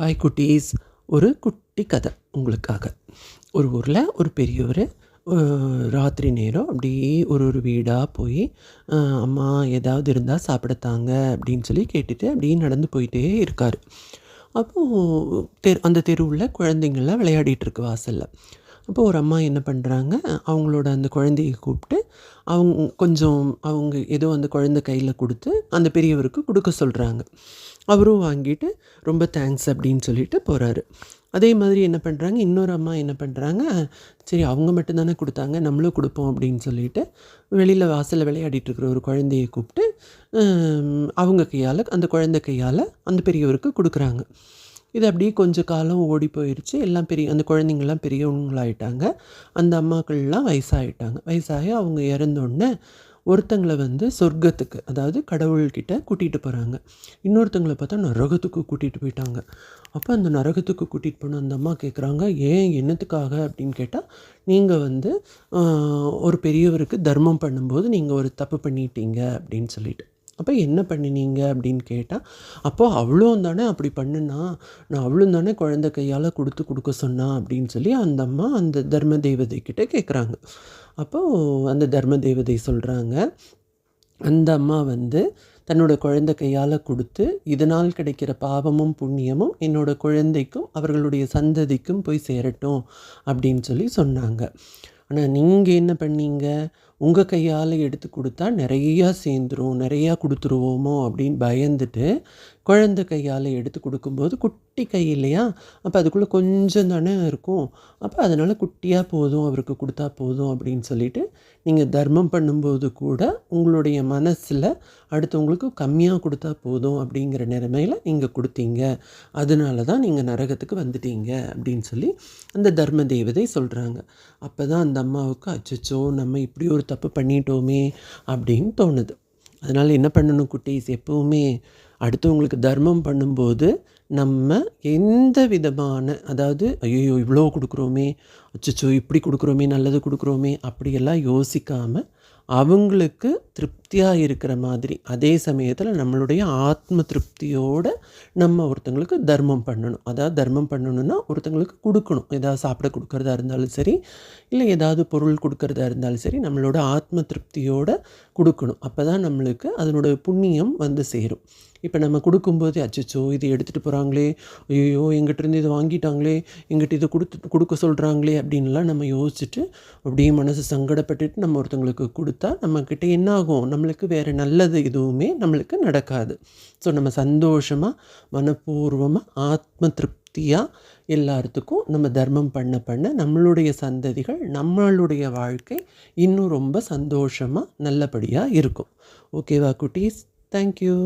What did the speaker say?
Hi குட்டீஸ். ஒரு குட்டி கதை உங்களுக்காக. ஒரு ஊரில் ஒரு பெரியவர் ராத்திரி நேரம் அப்படியே ஒரு ஒரு வீடாக போய் அம்மா ஏதாவது இருந்தால் சாப்பிடத்தாங்க அப்படின்னு சொல்லி கேட்டுட்டு அப்படியே நடந்து போயிட்டே இருக்கார். அப்போது தெரு அந்த தெருவில் குழந்தைங்கள்லாம் விளையாடிட்டுருக்கு வாசலில். அப்போ ஒரு அம்மா என்ன பண்ணுறாங்க அவங்களோட அந்த குழந்தையை கூப்பிட்டு அவங்க கொஞ்சம் அவங்க ஏதோ அந்த குழந்தை கையில் கொடுத்து அந்த பெரியவருக்கு கொடுக்க சொல்கிறாங்க அவரும் வாங்கிட்டு ரொம்ப தேங்க்ஸ் அப்படின்னு சொல்லிட்டு போகிறாரு அதே மாதிரி என்ன பண்ணுறாங்க இன்னொரு அம்மா என்ன பண்ணுறாங்க சரி அவங்க மட்டும்தானே கொடுத்தாங்க நம்மளும் கொடுப்போம் அப்படின்னு சொல்லிட்டு வெளியில் வாசலில் விளையாடிட்டு இருக்கிற ஒரு குழந்தையை கூப்பிட்டு அவங்க கையால் அந்த குழந்தை கையால் அந்த பெரியவருக்கு கொடுக்குறாங்க. இது அப்படியே கொஞ்சம் காலம் ஓடி போயிடுச்சு எல்லாம் பெரிய அந்த குழந்தைங்கள்லாம் பெரியவங்களாயிட்டாங்க. அந்த அம்மாக்கள்லாம் வயசாகிட்டாங்க வயசாகி அவங்க இறந்தோடனே ஒருத்தங்களை வந்து சொர்க்கத்துக்கு அதாவது கடவுள்கிட்ட கூட்டிகிட்டு போகிறாங்க இன்னொருத்தங்களை பார்த்தா நரகத்துக்கு கூட்டிகிட்டு போயிட்டாங்க. அப்போ அந்த நரகத்துக்கு கூட்டிகிட்டு போன அந்த அம்மா கேட்குறாங்க ஏன் என்னத்துக்காக? அப்படின்னு கேட்டால் நீங்கள் வந்து ஒரு பெரியவருக்கு தர்மம் பண்ணும்போது நீங்கள் ஒரு தப்பு பண்ணிட்டீங்க. அப்படின்னு சொல்லிட்டு. அப்போ என்ன பண்ணினீங்க அப்படின்னு கேட்டால் அப்போது அவ்வளோ தானே அப்படி பண்ணுனா நான் அவ்வளோ தானே குழந்தை கையால் கொடுத்து கொடுக்க சொன்னா அப்படின்னு சொல்லி அந்த அம்மா அந்த தர்ம தேவதை கிட்டே கேட்குறாங்க அப்போது அந்த தர்ம தேவதை சொல்கிறாங்க அந்த அம்மா வந்து தன்னோட குழந்தை கையால் கொடுத்து இதனால் கிடைக்கிற பாவமும் புண்ணியமும் என்னோட குழந்தைக்கும் அவர்களுடைய சந்ததிக்கும் போய் சேரட்டும் அப்படின்னு சொல்லி சொன்னாங்க. ஆனால் நீங்கள் என்ன பண்ணீங்க? உங்கள் கையால் எடுத்து கொடுத்தா நிறையா சேர்ந்துரும் நிறையா கொடுத்துருவோமோ அப்படின்னு பயந்துட்டு குழந்த கையால் எடுத்து கொடுக்கும்போது குட்டி கை இல்லையா? அப்போ அதுக்குள்ளே கொஞ்சம் தானே இருக்கும். அப்போ அதனால் குட்டியாக போதும் அவருக்கு கொடுத்தா போதும் அப்படின்னு சொல்லிட்டு நீங்கள் தர்மம் பண்ணும்போது கூட உங்களுடைய மனசில் அடுத்தவங்களுக்கு கம்மியாக கொடுத்தா போதும் அப்படிங்கிற நிலைமையில் நீங்கள் கொடுத்தீங்க. அதனால தான் நீங்கள் நரகத்துக்கு வந்துட்டீங்க அப்படின்னு சொல்லி அந்த தர்ம தேவதை சொல்கிறாங்க அப்போ தான் அந்த அம்மாவுக்கு அச்சச்சோ நம்ம இப்படி ஒரு தப்பு பண்ணிட்டோமே அப்படின்னு தோணுது. அதனால் என்ன பண்ணணும் குட்டீஸ்? எப்போவுமே அடுத்தவங்களுக்கு தர்மம் பண்ணும்போது நம்ம எந்த விதமான அதாவது ஐயோ இவ்வளோ கொடுக்குறோமே அச்சோ இப்படி கொடுக்குறோமே நல்லது கொடுக்குறோமே அப்படியெல்லாம் யோசிக்காமல் அவங்களுக்கு திருப்தி திருப்தியாக இருக்கிற மாதிரி அதே சமயத்தில் நம்மளுடைய ஆத்ம திருப்தியோடு நம்ம ஒருத்தங்களுக்கு தர்மம் பண்ணணும். அதாவது தர்மம் பண்ணணுன்னா ஒருத்தங்களுக்கு கொடுக்கணும். ஏதாவது சாப்பிட கொடுக்குறதா இருந்தாலும் சரி இல்லை ஏதாவது பொருள் கொடுக்குறதா இருந்தாலும் சரி நம்மளோட ஆத்ம திருப்தியோடு கொடுக்கணும். அப்போ தான் நம்மளுக்கு அதனோட புண்ணியம் வந்து சேரும். இப்போ நம்ம கொடுக்கும்போது அச்சச்சோ இது எடுத்துகிட்டு போகிறாங்களே ஐயோ எங்கிட்டேருந்து இதை வாங்கிட்டாங்களே எங்கிட்ட இதை கொடுத்து கொடுக்க சொல்கிறாங்களே அப்படின்லாம் நம்ம யோசிச்சுட்டு அப்படியே மனசு சங்கடப்பட்டுட்டு நம்ம ஒருத்தங்களுக்கு கொடுத்தா நம்மக்கிட்ட என்ன ஆகும் நம்மளுக்கு வேறு நல்லது எதுவுமே நம்மளுக்கு நடக்காது. ஸோ நம்ம சந்தோஷமாக மனப்பூர்வமாக ஆத்ம திருப்தியாக எல்லாத்துக்கும் நம்ம தர்மம் பண்ண பண்ண நம்மளுடைய சந்ததிகள் நம்மளுடைய வாழ்க்கை இன்னும் ரொம்ப சந்தோஷமாக நல்லபடியாக இருக்கும். ஓகேவா குட்டீஸ்? தேங்க்யூ